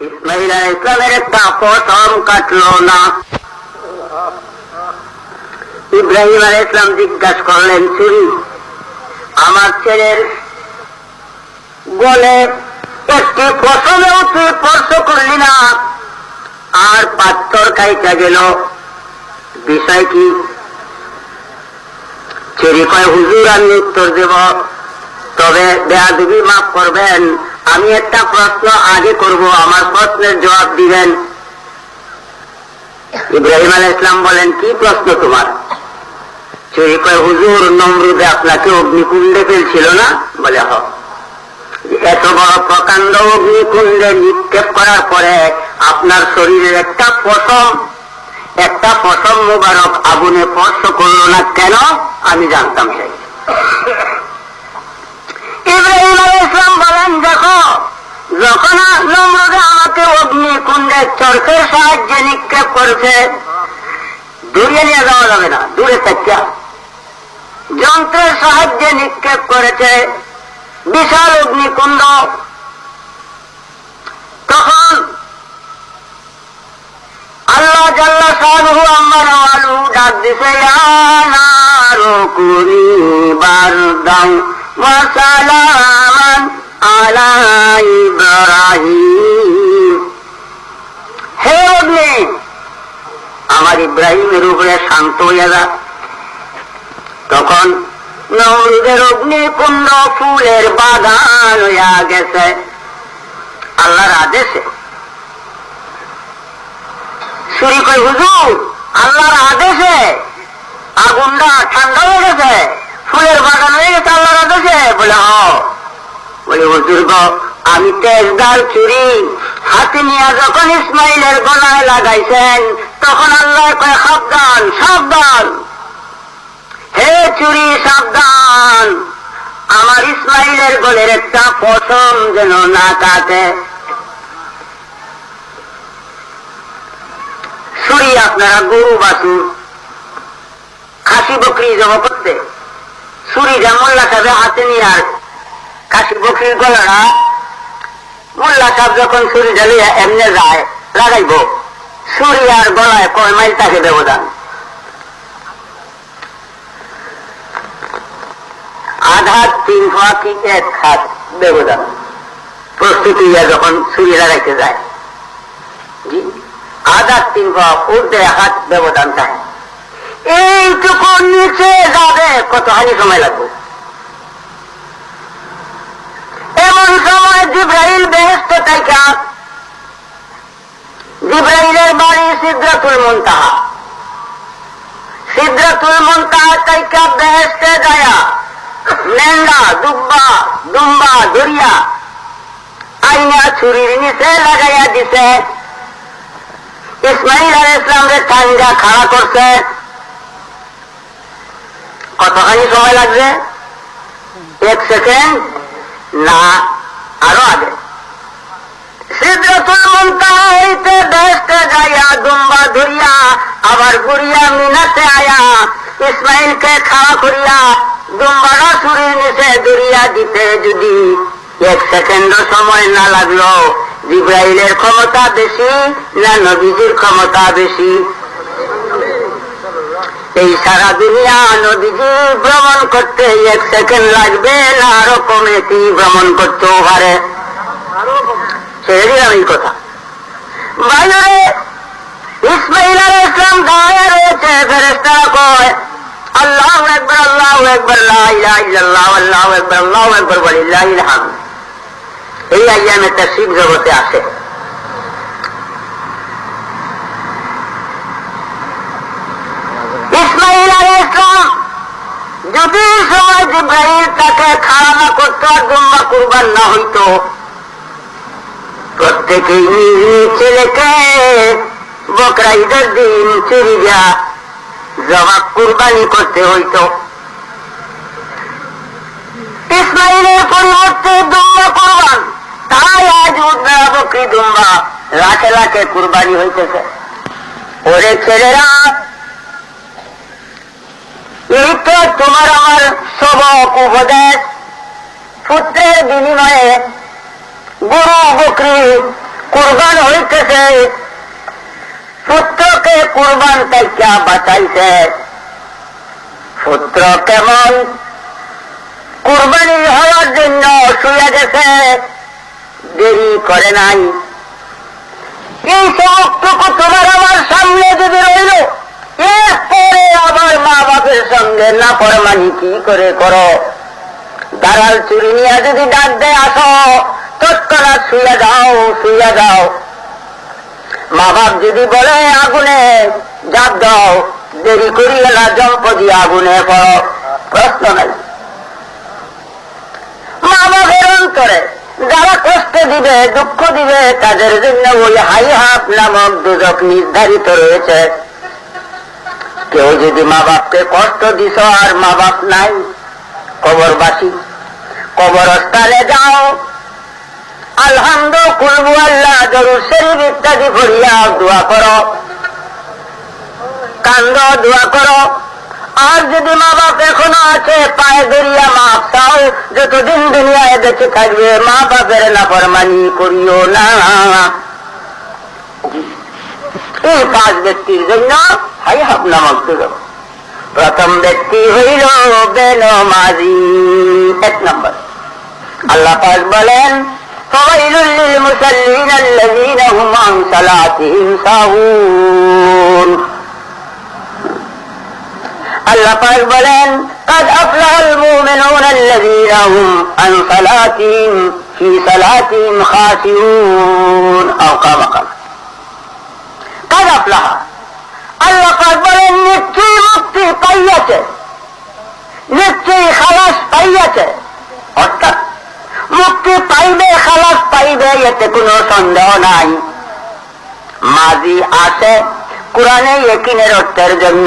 ইসমাইল ইসলামের একটা প্রথম কাটলো না ইব্রাহিম আলাইহিস ইসলাম জিজ্ঞাসা করলেন চুরি আমার ছেলের গলে একটি ফসলেও তুই স্পর্শ করলি না আর পাথর খাইতে গেল বিষয় কি ছেড়ে কয় হুজুর আমি উত্তর দেব তবে বেয়াদবি মাফ করবেন আমি একটা প্রশ্ন আগে করব, আমার প্রশ্নের জবাব দিবেন। ইব্রাহিম আলাহ ইসলাম বলেন, কি প্রশ্ন তোমার? ছেড়ে কয়, হুজুর, নমরুদে আপনাকে অগ্নিকুণ্ডে ফেলছিল না? বলে, হ। এত বড় প্রকাণ্ড অগ্নিকুণ্ডে নিক্ষেপ করার পরে আপনার শরীরের একটা পশম একটা পশম মুবারক আগুনে স্পর্শ করল না কেন? আমি জানতাম চাই ইব্রাহিম ইসলাম বলেন, দেখো, যখন নমরুদে আমাকে অগ্নিকুণ্ডে চরকের সাহায্যে নিক্ষেপ করেছে, দূরে নিয়ে যাওয়া যাবে না, দূরে থেকে। যন্ত্রের সাহায্যে নিক্ষেপ করেছে বিশাল অগ্নিকুণ্ড। তখন আল্লাহ জাল্লা সাধু আমার আলু ডাক দিছে কুনি ওয়াসালামান আলা ইব্রাহিম হে অগ্নি, আমার ইব্রাহিমের উপরে শান্ত হইয়া যা। তখন নমরুদের অগ্নিকুণ্ড ফুলের বাগান হইয়া গেছে। আল্লাহর আদেশে। শুরু কই হুজুর, আল্লাহর আদেশে আগুনটা ঠান্ডা হয়ে গেছে। ফুলের বাগান হয়ে গেছে আল্লাহর আদেশে বলে, হ। বলে, হুজুর গো, আমি তেজদার চুরি। হাতে নিয়ে যখন ইসমাইলের গলায় লাগাইছেন, তখন আল্লাহ কয়, সাবধান সাবধান। হে চুরি, সাবধান। আমার ইসমাইলের গলের একটা পশম যেন না কাটে। ছুরি আপনারা গরু বাছুর। খাসি, বকরি জমা করতে ছুরি যা মোল্লা সাহেব হাতে নিয়ে আর খাসি বকরির গলাটা মোল্লা সাহেব যখন ছুরি ঢালিয়া এমনি যায়, লাগাইব। ছুরি আর গলায় কয় মাইল তাকে ব্যবধান। আধা তিন হওয়া কি এক হাত ব্যবধান? প্রস্তুতি যখন ছুরি লাগাইতে যায়। জি আধা তিন হওয়া উর্ধে হাত ব্যবধান থাকে। এইটুকু নিচে যাবে। কত হানি সময় লাগবে? এমন সময় জিব্রাইল বেহেস্ত থাকা জিব্রাইলের বাড়ি সিদ্ধাতুল মুনতাহা। সিদ্ধাতুল মুনতাহা থাকা বেহেস্তে যায়া লেঙ্গা দুব্বা, দুম্বা দরিয়া আইনা ছুরির নিচে লাগাইয়া দিছে। ইসমাইল আল ইসলামের ঠান্ডা খাড়া করছে। কতখানি সময় লাগবে? এক সেকেন্ড না, আরও আগে। হইতে যাইয়া দুম্বা ধরিয়া, আবার ঘুরিয়া মিনাতে আয়া, ইসমাইলকে খাড়া করিয়া দুম্বারা ছুরির নিচে দরিয়া দিতে যদি এক সেকেন্ড সময় না লাগল। জিব্রাইলের ক্ষমতা বেশি না নবীজির ক্ষমতা বেশি? এই সারা দুনিয়া নদীজি ভ্রমণ করতে এক সেকেন্ড লাগবে না, আরও কমেটি ভ্রমণ করতেও পারে? দিলাম এই কথা। বাইরে ইসমাইল আল ইসলাম দাঁড়িয়ে রয়েছে ফেরেস্তারা কয়, আল্লাহ একবার আল্লাহ একবার আল্লাহ আল্লাহ একবার আল্লাহ একবার বলি এই আইয়ামে তার শিব জগতে আসে। ইসমাইল আল ইসলাম যদি সময় জিব্রাহিম তাকে খাড়া না করতো আর কুরবান না হইতো। প্রত্যেকেই ছেলেকে বকরা দিন চুরি যা জবাব কুরবানি করতে হইতো। ইসমাইলের পরিবর্তে দুম্বা কুরবান তাই আজ উদ্রা বকরি দুম্বা লাখে লাখে কুরবানি হইতেছে। ওরে ছেলেরা এই তো তোমার আমার সবক উপদেশ পুত্রের বিনিময়ে গরু বকরি কুরবান হইতেছে। পুত্রকে কুরবান তাইকা বাঁচাইছে। পুত্র কেমন কুরবানি হওয়ার জন্য শুয়ে গেছে। দেরি করে নাই। এই সমস্তটুকু তোমার আমার সামনে যদি রইল আবার মা বাপের সঙ্গে না পরমানি কি করে করো? দালাল চুরি নিয়ে যদি ডাক দেয়, আসো। তৎক্ষণাৎ শুয়ে যাও শুয়ে যাও। মা বাপ যদি বলে, আগুনে জাপ দাও, দেরি করিয়ে না জম্পদি আগুনে পড়ো। প্রশ্ন নাই। মা বাপের অন্তরে যারা কষ্ট দিবে, দুঃখ দিবে, তাদের জন্য ওই হাই হাফ নামক দুদক নির্ধারিত রয়েছে। কেউ যদি মা বাপকে কষ্ট দিছ আর মা বাপ নাই, কবরবাসী, কবরস্থানে যাও। আলহামদু কুলবু আল্লাহ, জরুর শরীফ ইত্যাদি ভরিয়া দোয়া করো। কান্দ, দোয়া করো। আর যদি মা বাপ এখনও আছে, পায়ে ধরিয়া মাপ চাও, যতদিন দুনিয়ায় বেঁচে থাকবে, মা বাপের নাফরমানি করিও না। এই পাঁচ ব্যক্তির জন্য হাই হাব নামক দুর্গ প্রথম ব্যক্তি হইল বেনমাজি এক নম্বর আল্লাহ পাক বলেন فويل للمصلين الذين هم عن صلاتهم ساهون আল্লাহ পাক বলেন قد أفلح المؤمنون الذين هم عن صلاتهم في صلاتهم خاشعون أو قام قام কাজ আল্লাহ বলেন, নিশ্চয়ই মুক্তি পাইয়াছে। নিশ্চয়ই খালাস পাইয়াছে। অর্থাৎ, মুক্তি পাইবে, খালাস পাইবে, এতে কোনো সন্দেহ নাই। মাঝি আছে, কোরআনে একিনের অর্থের জন্য।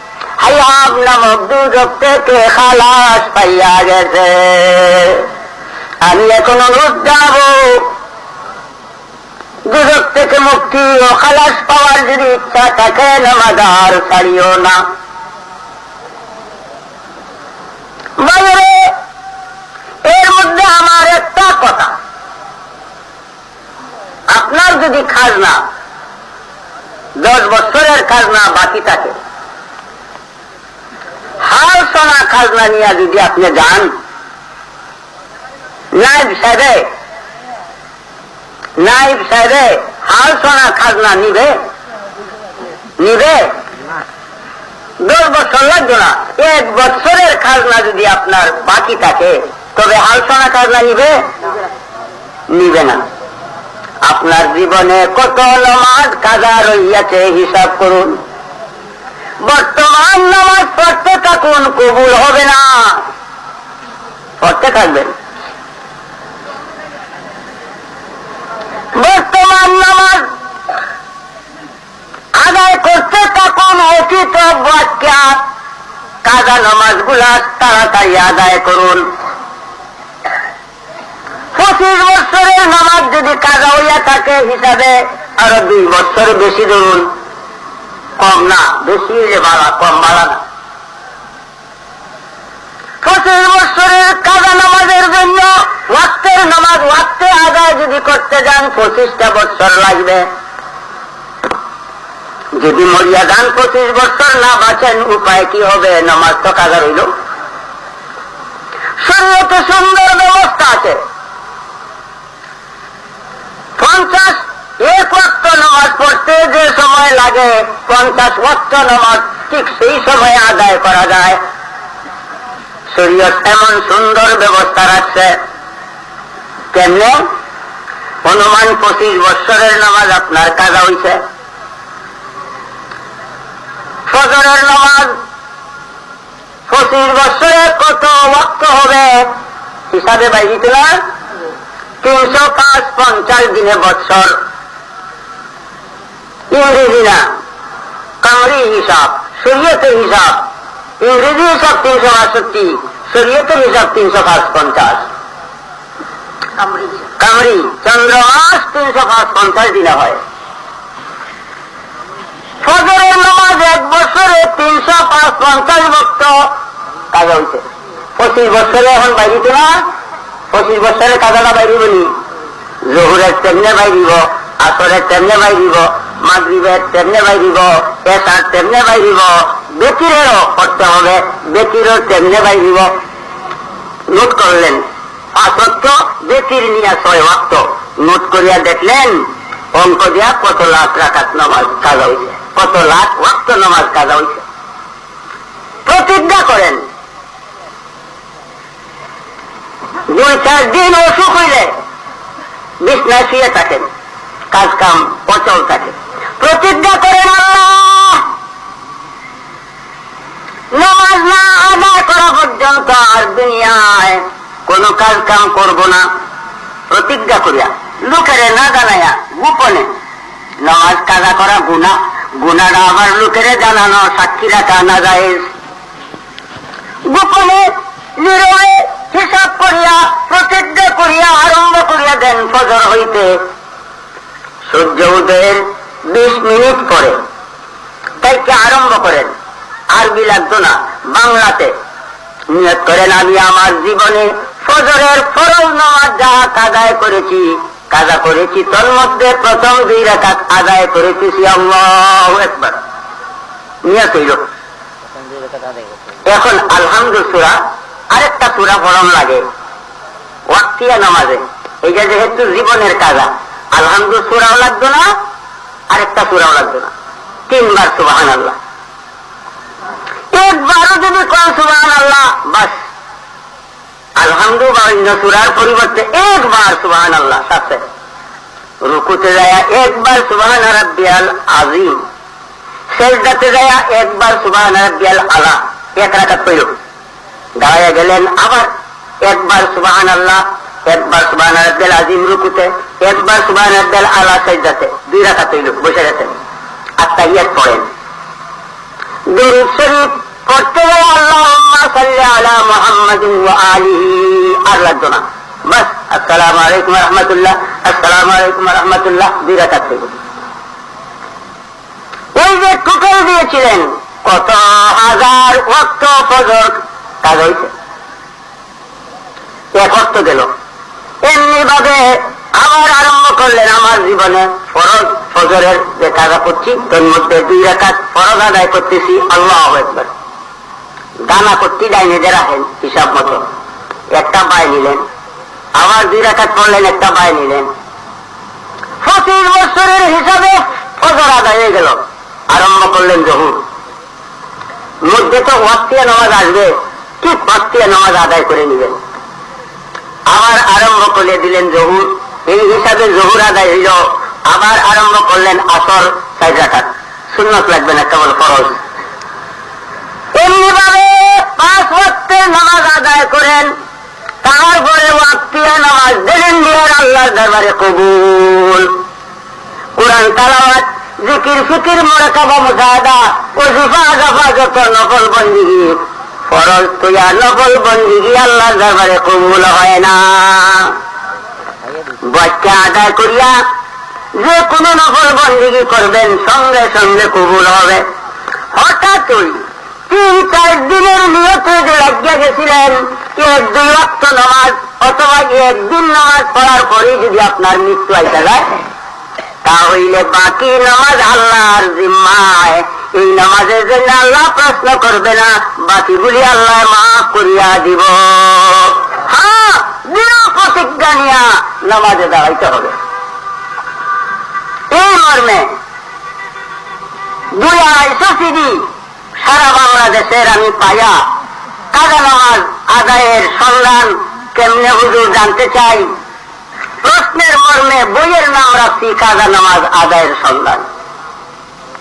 হায়াব নামক দুজক থেকে খালাস পাইয়া গেছে। আমি এখন অনুরোধ যাব। দুজক থেকে মুক্তি ও খালাস পাওয়ার যদি ইচ্ছা থাকে ছাড়িও না। এর মধ্যে আমার একটা কথা। আপনার যদি খাজনা, দশ বছরের খাজনা বাকি থাকে হাল সোনা খাজনা নিয়ে যদি আপনি যান হাল সোনা খাজনা নিবে? নিবে? দশ বছর লাগবে না। এক বছরের খাজনা যদি আপনার বাকি থাকে, তবে হাল সোনা খাজনা নিবে? নিবে না। আপনার জীবনে কত নমাজ কাজা রইয়াছে, হিসাব করুন। বর্তমান নামাজ পড়তে থাকুন, কবুল হবে না। পড়তে থাকবেন। বর্তমান নামাজ আদায় করতে থাকুন, অতীত বাক্যা কাজা নামাজগুলা তাড়াতাড়ি আদায় করুন। পঁচিশ বছরের নামাজ যদি কাজা হইয়া থাকে, হিসাবে আরও দুই বছর বেশি ধরুন। কম না, বেশি হইলে বাড়া কম বাড়া না। পঁচিশ বছরের কাজা নামাজের জন্য ওয়াক্তের নামাজ ওয়াক্তে আদায় যদি করতে যান, পঁচিশটা বছর লাগবে। যদি মরিয়া যান, পঁচিশ বছর না বাঁচেন, উপায় কি হবে? নামাজ তো কাজা রইল। শরীয়তে সুন্দর ব্যবস্থা আছে। পঞ্চাশ এক ওয়াক্ত নামাজ পড়তে যে সময় লাগে, পঞ্চাশ ওয়াক্ত নামাজ ঠিক সেই সময় আদায় করা যায়। শরীয়ত এমন সুন্দর ব্যবস্থা রাখছে। কেমনে? অনুমান পঁচিশ বৎসরের নামাজ আপনার কাজা হইছে। ফজরের নামাজ পঁচিশ বৎসরে কত ওয়াক্ত হবে? হিসাবে বাইরিত না? তিনশো পাঁচ পঞ্চাশ দিনে বৎসর। ইংরেজি না। কামরি হিসাব, শরীয়তের হিসাব। ইংরেজি হিসাব তিনশো বাষট্টি, শরীয়তের হিসাব তিনশো পাঁচ পঞ্চাশ কামরি চন্দ্র মাস তিনশো পাঁচ পঞ্চাশ দিনে হয়। ফজরের নামাজ এক বছরে তিনশো পাঁচ পঞ্চাশ ভক্ত কাজা হইছে। পঁচিশ বছরে এখন বাইরিত না। পঁচিশ বছরের কাজাটা বাইরি বলি জহুরের তেমনে বাইরিব আসরের তেমনে বাইরিব মাগরিবের তেমনে বাইরিব এসার তেমনে বাইরিব বেকিরেরও করতে হবে বেকিরও তেমনে বাইরিব নোট করলেন পাঁচত্ব বেতির নিয়ে ছয় ওয়াক্ত নোট করিয়া দেখলেন অঙ্ক দিয়া কত লাখ রাখাত নামাজ কাজা হয়েছে কত লাখ ওয়াক্ত নামাজ কাজা হয়েছে প্রতিজ্ঞা করেন দুই চার দিন অসুখ হইলে শুয়ে থাকেন। কাজ কাম অচল থাকে। প্রতিজ্ঞা করেন না কাজ কাম করব না। প্রতিজ্ঞা করিয়া না জানাইয়া গোপনে, নামাজ কাজা করা গুণা, গুণাটা আবার জানানো যায় গোপনে হিসাব করিয়া, প্রতিজ্ঞা করিয়া আরম্ভ করিয়া দেন ফজর হইতে। সূর্য উদয়ের বিশ মিনিট পরে তাইকে আরম্ভ করেন? আরবি লাগতো না, বাংলাতে। নিয়ত করেন, আমি আমার জীবনে ফজরের ফরজ নামাজ যা কাদায় করেছি, কাজা করেছি, তোর মধ্যে প্রথম দুই রেখা আদায় করেছি একবার নিয়ত হইল। এখন আলহামদুল সুরা, আরেকটা সুরা পড়ন লাগে। ওয়াক্তিয়া নামাজে। এই যে যেহেতু জীবনের কাজা, আলহামদুল সুরাও লাগতো না আরেকটা সুরাও লাগতো না। তিনবার সুবাহান আল্লাহ একবারও যদি কোন সুবাহান আল্লাহ বাস। আলহামদু বা অন্য সুরার পরিবর্তে একবার সুবাহান আল্লাহ সাথে। রুকুতে যায় একবার সুবাহান রাব্বিয়াল আজিম শেষদাতে যায় একবার সুবাহান রাব্বিয়াল আলা এক রাখাত পেল দাঁড়াইয়া গেলেন আবার একবার সুবাহান আল্লাহ একবার সুবাহান রাব্বিয়াল আজিম রুকুতে, একবার সুবাহান রাব্বিয়াল আলা শেষদাতে দুই রাখাত পেল বসে গেছেন। আর তাইয়াত পড়েন শরীফ পড়তে গেলে সাল্লি আলা আলিহি, আর লাগতো না। বাস, আসসালামু আলাইকুম রহমতুল্লাহ, আসসালামু আলাইকুম রহমতুল্লাহ, দুই রাকাত থেকে। ওই যে টুকেল দিয়েছিলেন, কত হাজার ওয়াক্ত ফজর কাজ হয়েছে এক অর্থ গেল। এমনি ভাবে আবার আরম্ভ করলেন আমার জীবনে ফরজ ফজরের যে কাজা করছি, তোর মধ্যে দুই রেখাত ফরজ আদায় করতেছি, আল্লাহ একবার দানা করতে ডাইনে রাখেন হিসাব মতো। একটা বাই নিলেন, আবার দুই রেখাত পড়লেন, একটা বাই নিলেন। পঁচিশ বছরের হিসাবে ফজর আদায় হয়ে গেল। আরম্ভ করলেন জহুর। মধ্যে তো ওয়াক্তিয়া নামাজ আসবে, ঠিক ওয়াক্তিয়া নামাজ আদায় করে নিলেন। আবার আরম্ভ করে দিলেন জহুর। এই হিসাবে জহুর আদায় হইল, আবার আরম্ভ করলেন আসর সাইড রাখাত সুন্নত লাগবে না, কেবল ফরজ। এমনিভাবে পাঁচ ওয়াক্তের নামাজ আদায় করেন, তারপরে ওয়াক্তিয়া নামাজ দিলেন দিয়ে আল্লাহর দরবারে কবুল। কোরআন তালাওয়াত, জিকির, ফিকির, মোরাকাবা মুসাদা ওজিফা জাফা যত নকল বন্দিগি ফরজ তুইয়া নকল বন্দিগি আল্লাহর দরবারে কবুল হয় না। বাচ্চা আদায় করিয়া যে কোনো নকল বন্দিগি করবেন, সঙ্গে সঙ্গে কবুল হবে। হঠাৎই তিন চার দিনের নিয়তে যে লাগিয়ে গেছিলেন এক দুই রক্ত নামাজ অথবা একদিন নামাজ পড়ার পরে যদি আপনার মৃত্যু আইতে যায় তাহলে বাকি নামাজ আল্লাহর জিম্মায়। এই নামাজের জন্য আল্লাহ প্রশ্ন করবে না বাকিগুলি আল্লাহ মাফ করিয়া দিব। হ্যাঁ প্রতিজ্ঞা নিয়া নামাজে দাঁড়াইতে হবে। এই মর্মে দুই আড়াইশো সিডি সারা বাংলাদেশের আমি পাইয়া কাজা নামাজ আদায়ের সন্ধান কেমনে হুজুর জানতে চাই? প্রশ্নের মর্মে বইয়ের নাম রাখছি কাজা নামাজ আদায়ের সন্ধান।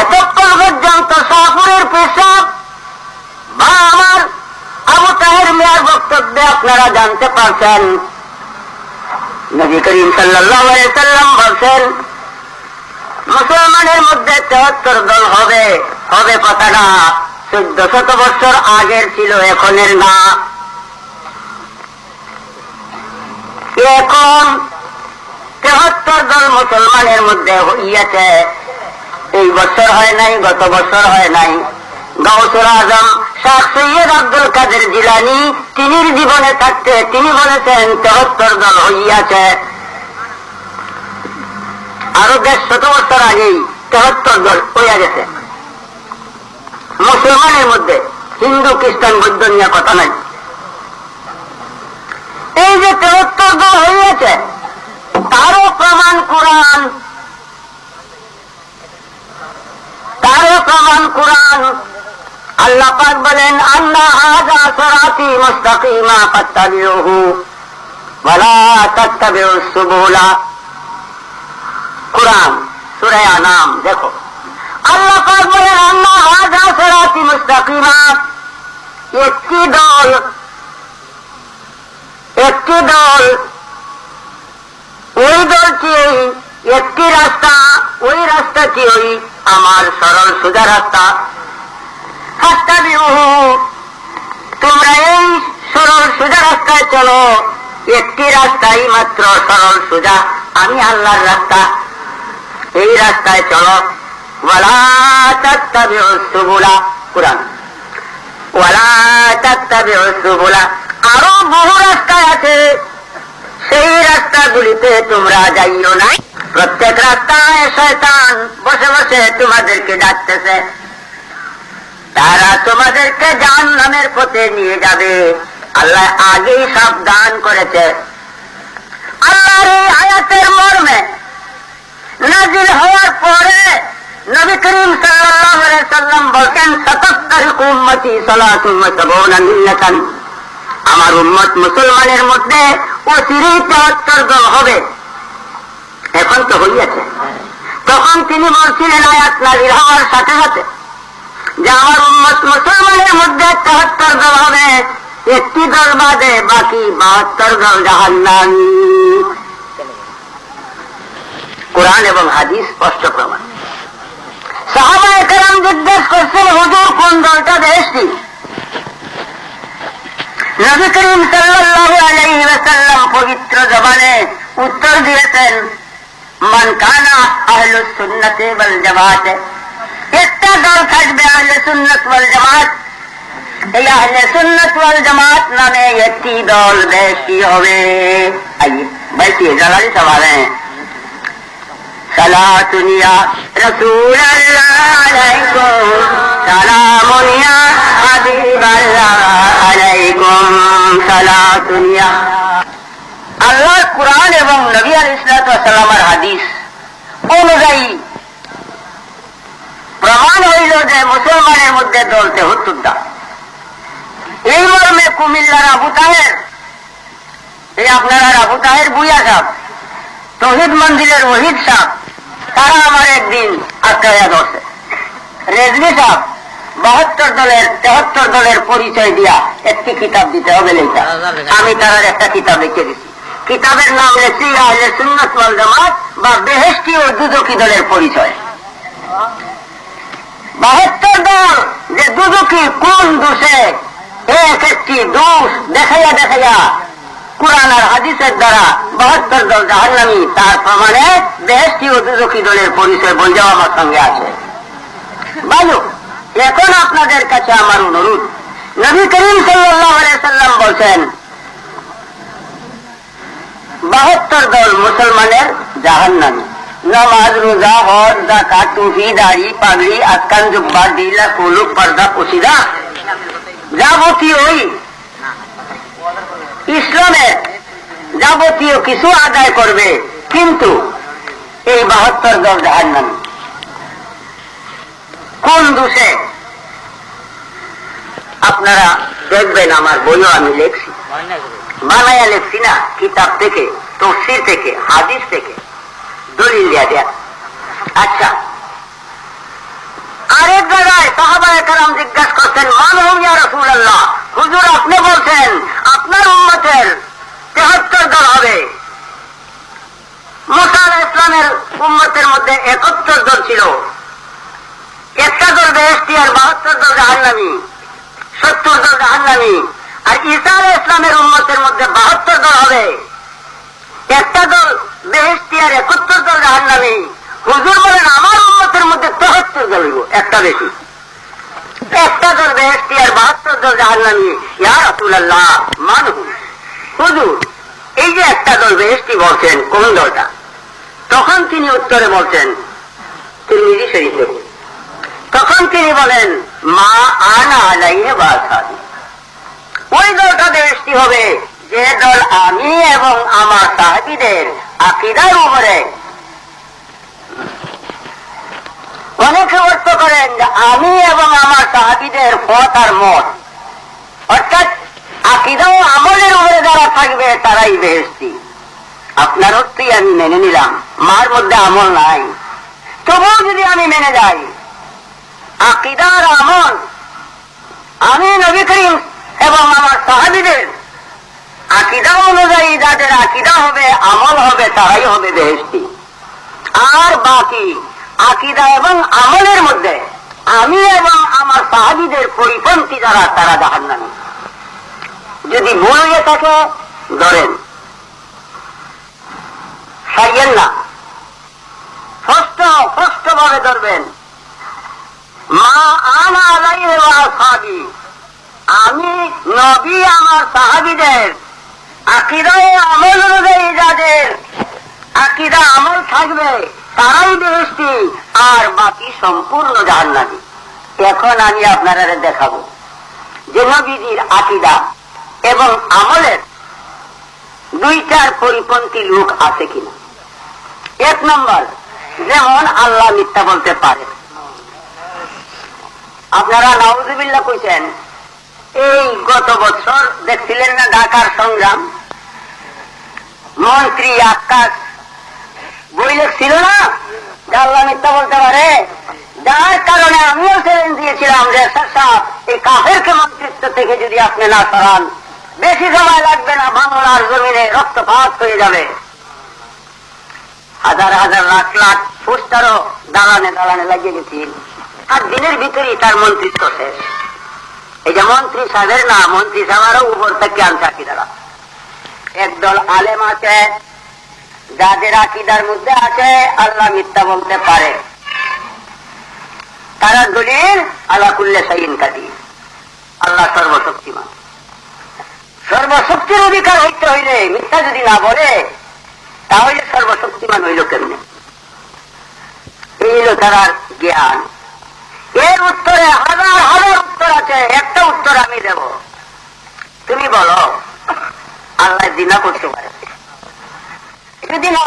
এতক্ষণ পর্যন্ত শাহপুরের পেশাব। বা আমার আবু তাহের মেয়ার বক্তব্যে আপনারা জানতে পারছেন। নবী করিম সাল্লাম বলছেন, মুসলমানের মধ্যে তেহত্তর দল হবে। হবে কথাটা চোদ্দ শত বছর আগের ছিল, এখনের না। এখন তেহত্তর দল মুসলমানের মধ্যে হইয়াছে। এই বছর হয় নাই, গত বছর হয় নাই। গৌসুর আজম শাহ সৈয়দ আব্দুল কাদের জিলানি, তিনির জীবনে থাকতে তিনি বলেছেন, তেহত্তর দল হইয়াছে। আরও দেড় শত বছর আগেই তেহত্তর দল হইয়া গেছে। মুসলমানের মধ্যে হিন্দু, খ্রিস্টান, বৌদ্ধ নিয়ে কথা নাই। এই যে তেহত্তর দল হইয়াছে, তারও প্রমাণ কোরআন তারও প্রমাণ কোরআন। আল্লাহ পাক বলেন, আন্না হাজা সরাতি মুস্তাকিমা ফাত্তাবিউহু ওয়ালা তাত্তাবিউ সুবুলা। কোরআন, সূরা নাম, দেখো। আল্লাহ পাক বলেন, আন্না হাজা সরাতি মুস্তাকিমা। একটি দল একটি দল, ওই দলটি, একটি রাস্তা, ওই রাস্তাটি ওই আমার সরল সোজা রাস্তা রাস্তা বিহু তোমরা এই সরল সোজা রাস্তায় চলো। একটি রাস্তাই মাত্র সরল সোজা, আমি আল্লাহর রাস্তা। এই রাস্তায় চলো। আরও বহু রাস্তায় আছে। সেই রাস্তাগুলিতে তোমরা যাইও না প্রত্যেক রাস্তায় শয়তান বসে বসে তোমাদেরকে ডাকতেছে। তারা তোমাদেরকে জান নামের পথে নিয়ে যাবে। আল্লাহ আগেই সাবধান করেছে। আল্লাহর এই আয়াতের মর্মে নাজিল হওয়ার পরে নবী করিম সাল্লাম বলতেন সাতাত্তর উম্মতি সালাতুন ওয়া আমার উম্মত মুসলমানের মধ্যে অতিরিক্ত দল হবে। এখন তো হইয়াছে। তখন তিনি বলছিলেন আয়াত নাজির হওয়ার সাথে সাথে। যে আমার উম্মত মুসলমানের মধ্যে তেহত্তর দল হবে, একটি দল বাদে বাকি বাহাত্তর দল জাহান্নামী। কোরআন এবং হাদিস স্পষ্ট প্রমাণ। সাহাবা একরাম জিজ্ঞেস করছেন, হুজুর, কোন দলটা বেশি? নবী করিম সাল্লাল্লাহু আলাইহি ওয়াসাল্লাম পবিত্র জবানে উত্তর দিয়েছেন मनकाना अहल सुन्नत वल जमात। इस्तेदाल खज अहल सुन्नत वल जमात। अहल सुन्नत वल जमात, नामे यती दौल बैसी होवे। आइए बैठिए जरा जी सवाल है। सला सुनिया रसूल अल्लाह अलैकुम सलामुनिया हबीब अल्लाह अलैकुम सला सुनिया अल्लाह কোরআন এবং নবী আল ইসলাতামের হাদিস অনুযায়ী প্রমাণ হইল যে মুসলমানের মধ্যে দলতে হত্যুদ্দা এই মর্মে কুমিল্লার আবু তাহের, এই আপনারা আবু তাহের বুইয়া সাহ তহিদ মন্দিরের ওহিদ সাহ তারা আমার একদিন আটকাইয়া ধরছে। রেজমি সাহ বাহাত্তর দলের, তেহাত্তর দলের পরিচয় দিয়া একটি কিতাব দিতে হবে লেখা আমি তার একটা কিতাব লিখে দিচ্ছি কিতাবের নাম ওয়াল জামাত বা বেহেশতি ও দুদকি দলের পরিচয়। বাহাত্তর দল যে দুদকি কোন দোষে, এক একটি দোষ দেখাইয়া দেখাইয়া কোরআন আর হাদিসের দ্বারা বাহাত্তর দল জাহান্নামি, তার প্রমাণে বেহেশতি ও দুদকি দলের পরিচয় বলজাও আমার সঙ্গে আছে। ভালো এখন আপনাদের কাছে আমার অনুরোধ। নবী করিম সাল্লাহ সাল্লাম বলছেন বাহাত্তর দল মুসলমানের জাহান্নামি। নামাজ, রোজা, হজ জাকাত টুপি, দাড়ি, পাগড়ি আজকান জুব্বা দিলা কুলুক পর্দা পুশিদা যাবতীয় ওই ইসলামের যাবতীয় কিছু আদায় করবে, কিন্তু এই বাহাত্তর দল জাহান্নামি। কোন দোষে? আপনারা দেখবেন, আমার বইও আমি লেখছি। বানাইয়া লেখছি না কিতাব থেকে তফসির থেকে, হাদিস থেকে। দলিল দিয়া আচ্ছা। আরেক জায়গায় জিজ্ঞাসা করছেন হুজুর, আপনি বলছেন, আপনার উম্মতের তেহাত্তর দল হবে। মুসা আলাইহিস ইসলামের উম্মতের মধ্যে একাত্তর দল ছিল। একটা দল বেহেস্তি আর বাহাত্তর দল জাহান্নামী। সত্তর দল জাহান্নামী। আর আলাইহিস ইসলামের উম্মতের মধ্যে বাহাত্তর দল হবে। একটা দল বেহেস্তি আর একাত্তর দল জাহান্নামী। হুজুর বলেন, আমার উন্মতের মধ্যে তেহাত্তর দল একটা বেশি। একটা দল বেহেস্তি আর বাহাত্তর দল জাহান্নামী। ইয়া রাসূলুল্লাহ মানু হুজুর, এই যে একটা দল বেহেস্তি বলছেন, কোন দলটা? তখন তিনি উত্তরে বলছেন, তিরমিজি শরীফে তখন তিনি বলেন, মা আনা আলাইহে বাসাদি ওই দলটা বেহেস্তি হবে। যে দল আমি এবং আমার সাহাবিদের আকিদার উপরে। অনেকে অর্থ করেন যে আমি এবং আমার সাহাবিদের পথ আর মত। অর্থাৎ আকিদা ও আমলের উপরে যারা থাকবে, তারাই বেহেস্তি আপনার অর্থই আমি মেনে নিলাম। মার মধ্যে আমল নাই। তবুও যদি আমি মেনে যাই, আকিদার আমল, আমি নবী করিম এবং আমার সাহাবিদের আকিদা অনুযায়ী যাদের আকিদা হবে, আমল হবে, তারাই হবে বেহেস্তি আর বাকি আকিদা এবং আমলের মধ্যে আমি এবং আমার সাহাবিদের পরিপন্থী যারা, তারা জাহান্নামী। যদি ভুল হয়ে থাকে, ধরেন, সাইয়েন না। স্পষ্ট স্পষ্ট ভাবে ধরবেন, মা আনা আলাই সাহাবি আমি নবী আমার সাহাবিদের। আকিদায় আমল অনুযায়ী যাদের। আকিদা আমল থাকবে, তারাই বেহেস্তি আর বাকি সম্পূর্ণ জাহান্নামী। এখন আমি আপনারা দেখাবো যে নবীজির আকিদা এবং আমলের দুইটার পরিপন্থী লোক আছে কিনা। এক নম্বর, যেমন আল্লাহ মিথ্যা বলতে পারে। আপনারা নাউজুবিল্লাহ কইছেন এই গত বছর দেখছিলেন না ঢাকার সংগ্রাম? মন্ত্রী আকাশ। বই লেখছিল না? আল্লাহ মিথ্যা বলতে পারে। যার কারণে আমিও দিয়েছিলাম যে সাহেব এই মন্ত্রিত্ব থেকে যদি আপনি না সরান, বেশি সময় লাগবে না, বাংলার জমিনে রক্তপাত হয়ে যাবে। হাজার হাজার লাখ লাখ পোস্টারও দালানে দালানে লাগিয়ে গেছি আর দিনের ভিতরেই তার মন্ত্রিত্ব শেষ। এই যে মন্ত্রী সাহেবের না মন্ত্রী সাহেবেরও উপর থেকে আনছে আকিদারা। একদল আলেম আছে, যাদের আকিদার মধ্যে আছে, আল্লাহ মিথ্যা বলতে পারে। তারা দলিল আল্লাহ কুল্লে সাইন কাটি আল্লাহ সর্বশক্তিমান। সর্বশক্তির অধিকার হইতে হইলে মিথ্যা যদি না বলে, তাহলে সর্বশক্তিমান হইল কেমনে? এই হইল তার জ্ঞান। এর উত্তরে, হাজার হাজার উত্তর আছে, একটা উত্তর আমি দেব। তুমি বলো, আল্লাহ দিনা করতে পারে। যদি না